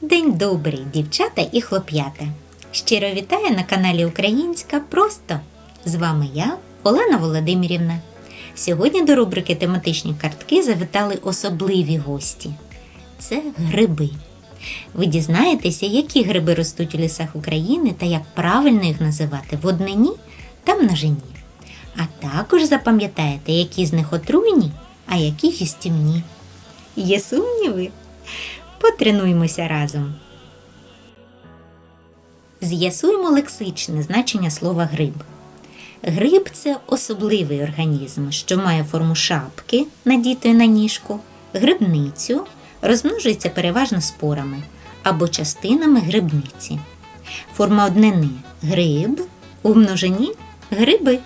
День добрий, дівчата і хлоп'ята. Щиро вітаю на каналі Українська Просто. З вами я, Олена Володимирівна. Сьогодні до рубрики Тематичні картки завітали особливі гості. Це гриби. Ви дізнаєтеся, які гриби ростуть у лісах України та як правильно їх називати в однині та множині. А також запам'ятаєте, які з них отруйні, а які їстівні. Є сумніви? Потренуймося разом. З'ясуємо лексичне значення слова гриб. Гриб це особливий організм, що має форму шапки, надітої на ніжку, грибницю, розмножується переважно спорами або частинами грибниці. Форма однини гриб, у множині гриби.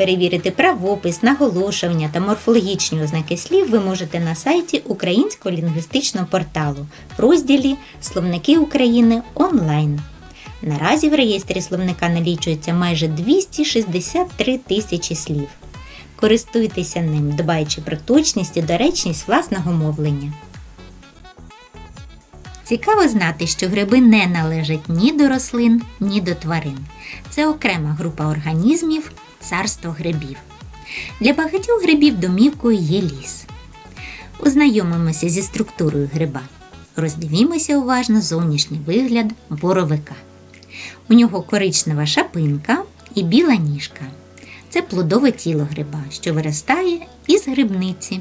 Перевірити правопис, наголошування та морфологічні ознаки слів ви можете на сайті Українського лінгвістичного порталу в розділі Словники України онлайн. Наразі в реєстрі словника налічується майже 263 тисячі слів. Користуйтеся ним, дбаючи про точність і доречність власного мовлення. Цікаво знати, що гриби не належать ні до рослин, ні до тварин. Це окрема група організмів царство грибів. Для багатьох грибів домівкою є ліс. Ознайомимося зі структурою гриба. Роздивімося уважно зовнішній вигляд боровика. У нього коричнева шапинка і біла ніжка. Це плодове тіло гриба, що виростає із грибниці.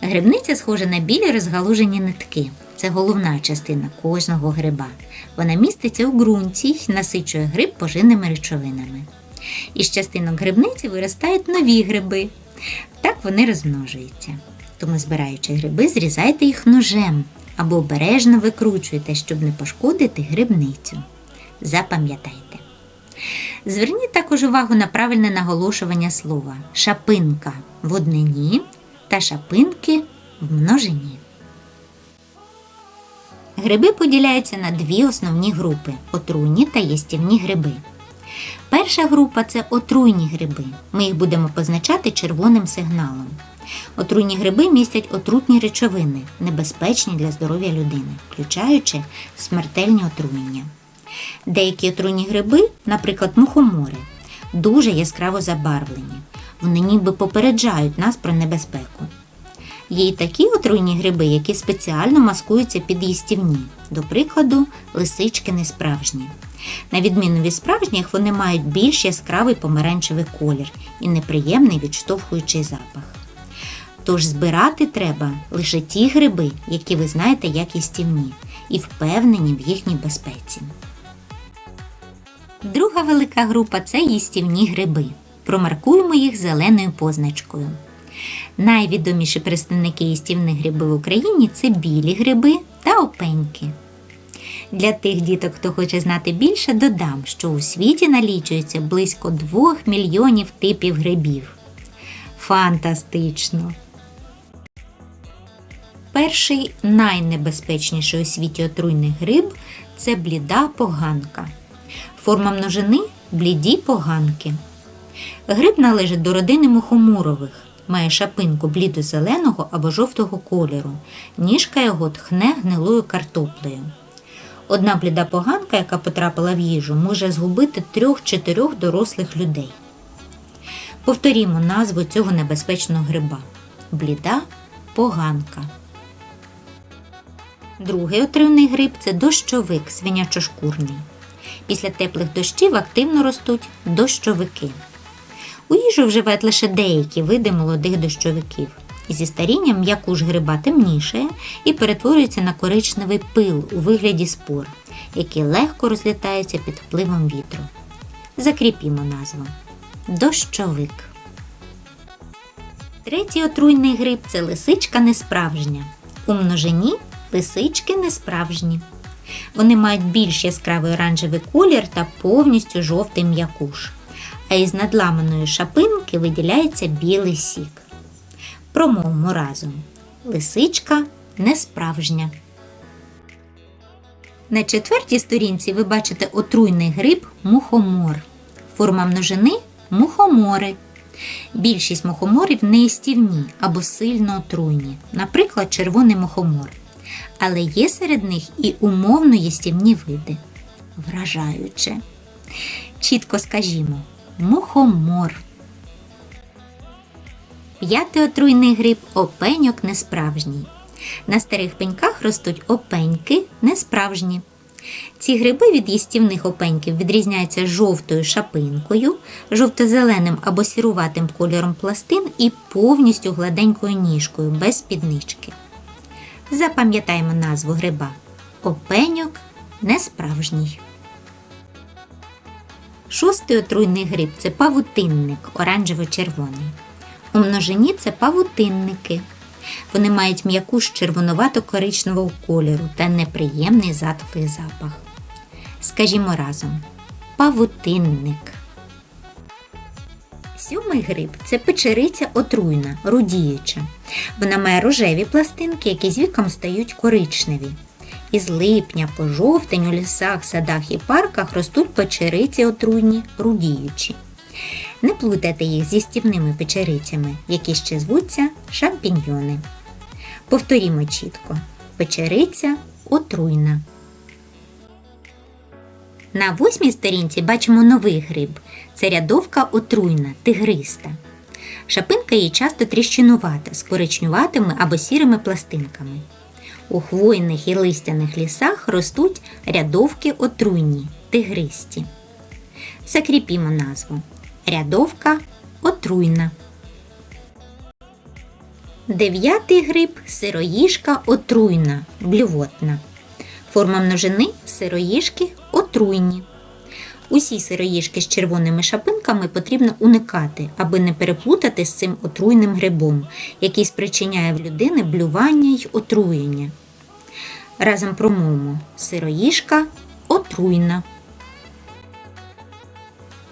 Грибниця схожа на білі розгалужені нитки. Це головна частина кожного гриба. Вона міститься у ґрунті й насичує гриб поживними речовинами. Із частинок грибниці виростають нові гриби. Так вони розмножуються. Тому, збираючи гриби, зрізайте їх ножем або обережно викручуйте, щоб не пошкодити грибницю. Запам'ятайте. Зверніть також увагу на правильне наголошування слова шапинка в однині та шапинки в множині. Гриби поділяються на дві основні групи отруйні та їстівні гриби. Перша група це отруйні гриби. Ми їх будемо позначати червоним сигналом. Отруйні гриби містять отрутні речовини, небезпечні для здоров'я людини, включаючи смертельні отруєння. Деякі отруйні гриби, наприклад, мухомори, дуже яскраво забарвлені. Вони ніби попереджають нас про небезпеку. Є й такі отруйні гриби, які спеціально маскуються під їстівні, до прикладу, лисички несправжні. На відміну від справжніх, вони мають більш яскравий помаранчевий колір і неприємний відштовхуючий запах. Тож збирати треба лише ті гриби, які ви знаєте як їстівні, і впевнені в їхній безпеці. Друга велика група це їстівні гриби. Промаркуємо їх зеленою позначкою. Найвідоміші представники їстівних грибів в Україні це білі гриби та опеньки. Для тих діток, хто хоче знати більше, додам, що у світі налічується близько 2 мільйонів типів грибів. Фантастично! Перший найнебезпечніший у світі отруйний гриб це бліда поганка. Форма множини бліді поганки. Гриб належить до родини мухоморових, має шапинку блідо-зеленого або жовтого кольору. Ніжка його тхне гнилою картоплею. Одна бліда поганка, яка потрапила в їжу, може згубити трьох-чотирьох дорослих людей. Повторімо назву цього небезпечного гриба бліда поганка. Другий отривний гриб це дощовик свинячошкурний. Після теплих дощів активно ростуть дощовики. У їжу вживають лише деякі види молодих дощовиків. Зі старінням м'якуш гриба темнішає і перетворюється на коричневий пил у вигляді спор, який легко розлітається під впливом вітру. Закріпімо назву дощовик. Третій отруйний гриб це лисичка несправжня. У множині лисички несправжні. Вони мають більш яскравий оранжевий колір та повністю жовтий м'якуш. А із надламаної шапинки виділяється білий сік. Промовимо разом. Лисичка несправжня. На четвертій сторінці ви бачите отруйний гриб мухомор. Форма множини мухомори. Більшість мухоморів неїстівні або сильно отруйні, наприклад, червоний мухомор. Але є серед них і умовно їстівні види. Вражаюче. Чітко скажімо, мухомор. П'ятий отруйний гриб опеньок несправжній. На старих пеньках ростуть опеньки несправжні. Ці гриби від їстівних опеньків відрізняються жовтою шапинкою, жовто-зеленим або сіруватим кольором пластин і повністю гладенькою ніжкою без спіднички. Запам'ятаємо назву гриба. Опеньок несправжній. Шостий отруйний гриб це павутинник оранжево-червоний. У множині це павутинники. Вони мають м'яку з червонувато-коричневого кольору та неприємний затхлий запах. Скажімо разом павутинник. Сьомий гриб це печериця отруйна, рудіюча. Вона має рожеві пластинки, які з віком стають коричневі. Із липня по жовтень у лісах, садах і парках ростуть печериці отруйні, рудіючі. Не плутайте їх зі стівними печерицями, які ще звуться шампіньйони. Повторімо чітко: печериця отруйна. На восьмій сторінці бачимо новий гриб. Це рядовка отруйна, тигриста. Шапинка її часто тріщинувата з коричнюватими або сірими пластинками. У хвойних і листяних лісах ростуть рядовки отруйні, тигристі. Закріпімо назву. Рядовка отруйна. Дев'ятий гриб сироїжка отруйна, блювотна. Форма множини сироїжки отруйні. Усі сироїжки з червоними шапинками потрібно уникати, аби не переплутати з цим отруйним грибом, який спричиняє в людини блювання й отруєння. Разом промовимо сироїжка отруйна.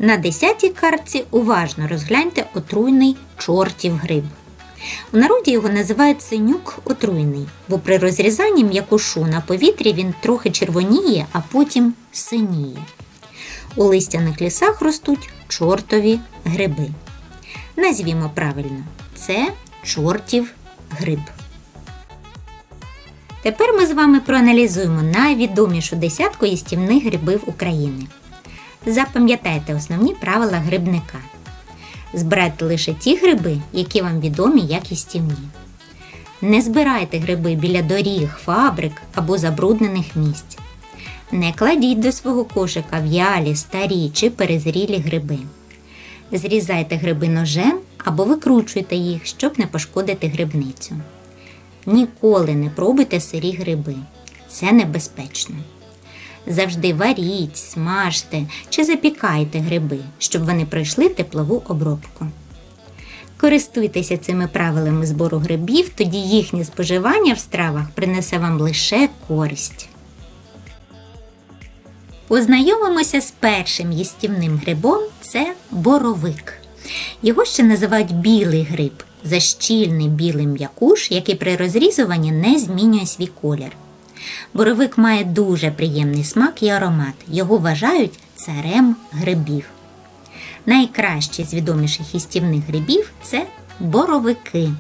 На десятій картці уважно розгляньте отруйний чортів гриб. У народі його називають синюк отруйний, бо при розрізанні м'якушу на повітрі він трохи червоніє, а потім синіє. У листяних лісах ростуть чортові гриби. Назвімо правильно, це чортів гриб. Тепер ми з вами проаналізуємо найвідомішу десятку їстівних грибів України. Запам'ятайте основні правила грибника. Збирайте лише ті гриби, які вам відомі як їстівні. Не збирайте гриби біля доріг, фабрик або забруднених місць. Не кладіть до свого кошика в'ялі, старі чи перезрілі гриби. Зрізайте гриби ножем або викручуйте їх, щоб не пошкодити грибницю. Ніколи не пробуйте сирі гриби. Це небезпечно. Завжди варіть, смажте чи запікайте гриби, щоб вони пройшли теплову обробку. Користуйтеся цими правилами збору грибів, тоді їхнє споживання в стравах принесе вам лише користь. Познайомимося з першим їстівним грибом це боровик. Його ще називають білий гриб за щільний білий м'якуш, який при розрізуванні не змінює свій колір. Боровик має дуже приємний смак і аромат. Його вважають царем грибів. Найкращі з відоміших їстівних грибів це боровики.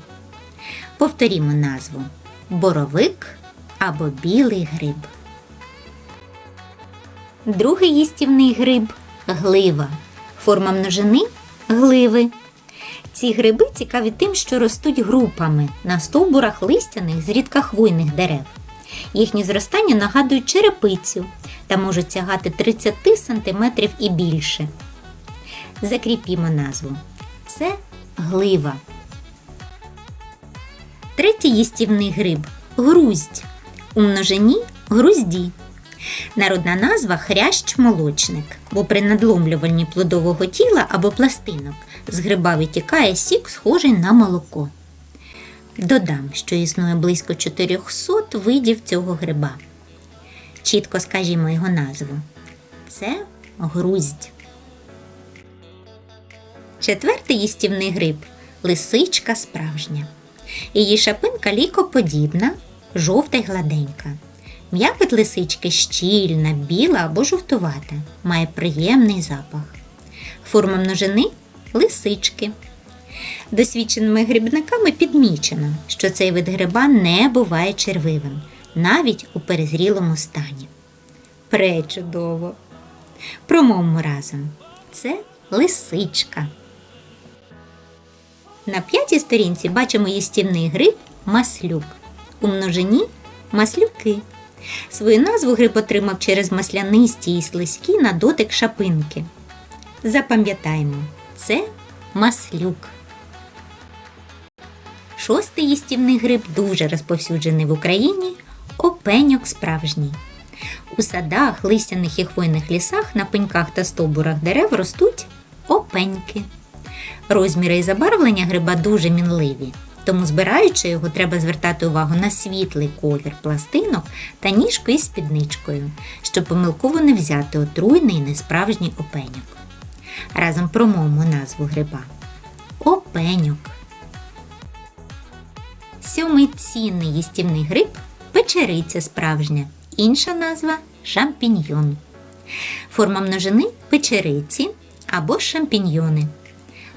Повторімо назву боровик або білий гриб. Другий їстівний гриб глива. Форма множини гливи. Ці гриби цікаві тим, що ростуть групами на стовбурах листяних з рідкохвойних дерев. Їхні зростання нагадують черепицю та можуть сягати 30 см і більше. Закріпімо назву. Це глива. Третій їстівний гриб груздь. У множині грузді. Народна назва хрящ молочник, бо при надломлюванні плодового тіла або пластинок з гриба витікає сік, схожий на молоко. Додам, що існує близько 400 видів цього гриба. Чітко скажімо його назву. Це груздь. Четвертий їстівний гриб лисичка справжня. Її шапинка лікоподібна, жовта й гладенька. М'якоть лисички щільна, біла або жовтувата, має приємний запах. Форма множини лисички. Досвідченими грибниками підмічено, що цей вид гриба не буває червивим, навіть у перезрілому стані. Пречудово! Промовимо разом. Це лисичка. На п'ятій сторінці бачимо їстівний гриб маслюк. У множині маслюки. Свою назву гриб отримав через маслянисті і слизькі на дотик шапинки. Запам'ятаємо, це маслюк. Шостий їстівний гриб дуже розповсюджений в Україні опеньок справжній. У садах, листяних і хвойних лісах, на пеньках та стовбурах дерев ростуть опеньки. Розміри і забарвлення гриба дуже мінливі, тому збираючи його, треба звертати увагу на світлий колір пластинок та ніжку із спідничкою, щоб помилково не взяти отруйний несправжній опеньок. Разом промовимо назву гриба. Опеньок. Сьомий цінний їстівний гриб печериця справжня, інша назва шампіньйон. Форма множини печериці або шампіньйони.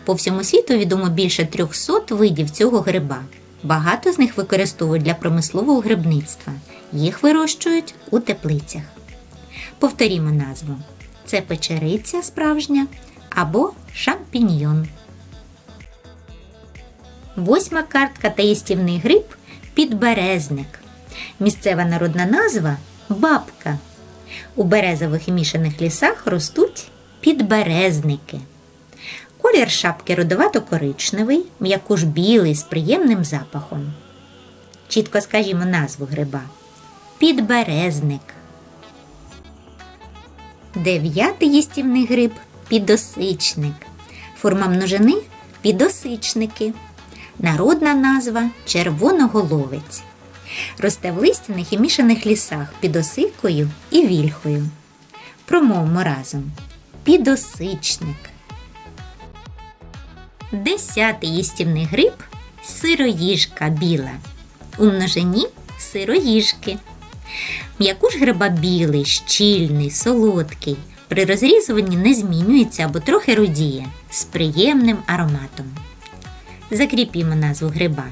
По всьому світу відомо більше 300 видів цього гриба. Багато з них використовують для промислового грибництва. Їх вирощують у теплицях. Повторімо назву: це печериця справжня або шампіньйон. Восьма картка та їстівний гриб підберезник. Місцева народна назва бабка. У березових і мішаних лісах ростуть підберезники. Колір шапки родовато-коричневий, м'якуш білий з приємним запахом. Чітко скажімо назву гриба. Підберезник. Дев'ятий їстівний гриб підосичник. Форма множини підосичники. Народна назва червоноголовець. Росте в листяних і мішаних лісах під осикою і вільхою. Промовимо разом. Підосичник. Десятий їстівний гриб сироїжка біла. У множині сироїжки. М'якуш гриба білий, щільний, солодкий. При розрізуванні не змінюється або трохи рудіє з приємним ароматом. Закріпімо назву гриба.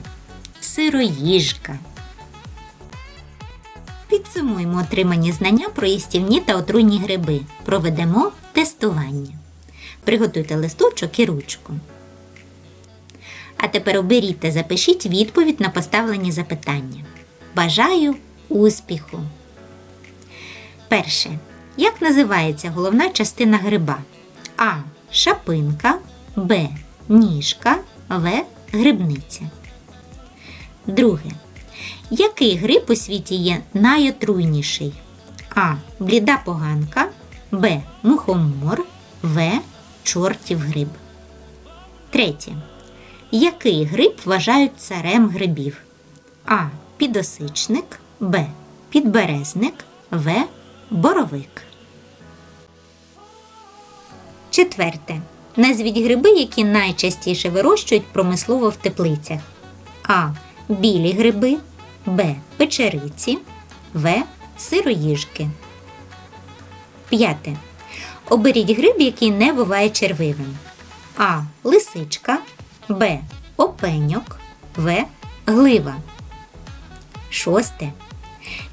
Сироїжка. Підсумуємо отримані знання про їстівні та отруйні гриби. Проведемо тестування. Приготуйте листочок і ручку. А тепер оберіть та запишіть відповідь на поставлені запитання. Бажаю успіху! Перше. Як називається головна частина гриба? А. Шапинка, Б. Ніжка, В. Грибниця. Друге. Який гриб у світі є найотруйніший? А. Бліда поганка, Б. Мухомор, В. Чортів гриб. Третє. Який гриб вважають царем грибів? А. Підосичник, Б. Підберезник, В. Боровик. Четверте. Назвіть гриби, які найчастіше вирощують промислово в теплицях. А. Білі гриби, Б. Печериці, В. Сироїжки. П'яте. Оберіть гриб, який не буває червивим. А. Лисичка, Б. Опеньок, В. Глива. Шосте.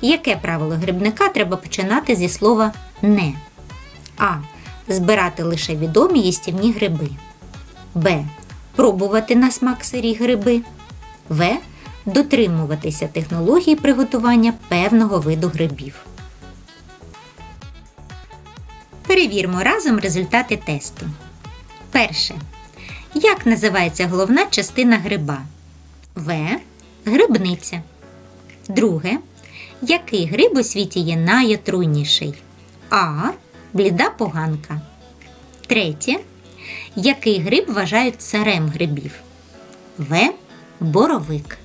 Яке правило грибника треба починати зі слова не? А. Збирати лише відомі їстівні гриби. Б. Пробувати на смак сирі гриби. В. Дотримуватися технології приготування певного виду грибів. Перевіримо разом результати тесту. Перше. Як називається головна частина гриба? В. Грибниця. Друге. Який гриб у світі є найотруйніший? А. Бліда поганка. Третє. Який гриб вважають царем грибів? В. Боровик.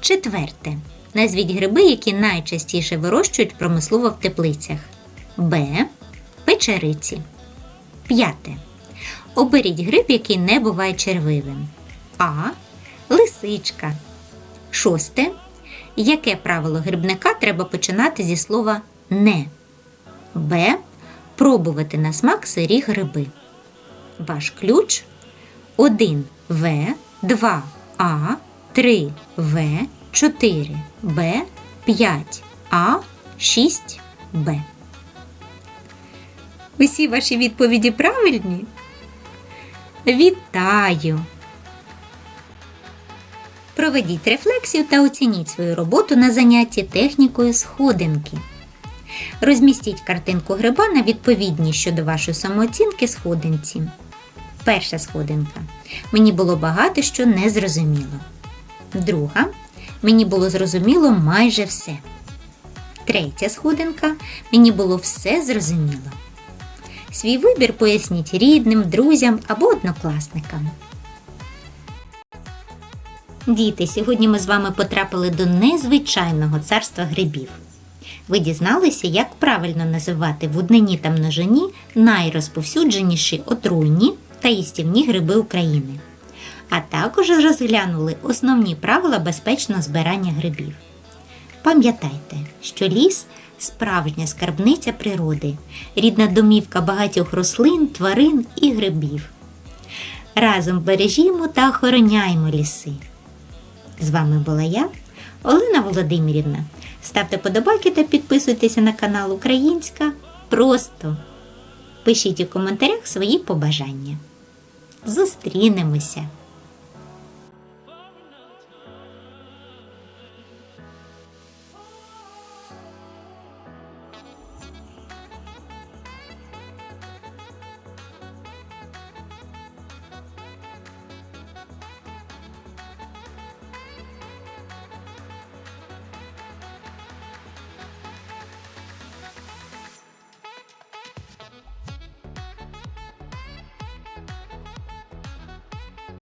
Четверте. Назвіть гриби, які найчастіше вирощують промислово в теплицях. Б. Печериці. П'яте. Оберіть гриб, який не буває червивим. А. Лисичка. Шосте. Яке правило грибника треба починати зі слова не? Б. Пробувати на смак сирі гриби. Ваш ключ 1 В, 2 А, 3 В, 4 Б, 5А, 6Б. Усі ваші відповіді правильні? Вітаю! Проведіть рефлексію та оцініть свою роботу на занятті технікою сходинки. Розмістіть картинку гриба на відповідній щодо вашої самооцінки сходинці. Перша сходинка. Мені було багато що не зрозуміло. Друга. Мені було зрозуміло майже все. Третя сходинка. Мені було все зрозуміло. Свій вибір поясніть рідним, друзям або однокласникам. Діти, сьогодні ми з вами потрапили до незвичайного царства грибів. Ви дізналися, як правильно називати в однині та множині найрозповсюдженіші отруйні та їстівні гриби України. А також розглянули основні правила безпечного збирання грибів. Пам'ятайте, що ліс справжня скарбниця природи, рідна домівка багатьох рослин, тварин і грибів. Разом бережімо та охороняємо ліси. З вами була я, Олена Володимирівна. Ставте подобайки та підписуйтеся на канал Українська. Просто пишіть у коментарях свої побажання. Зустрінемося!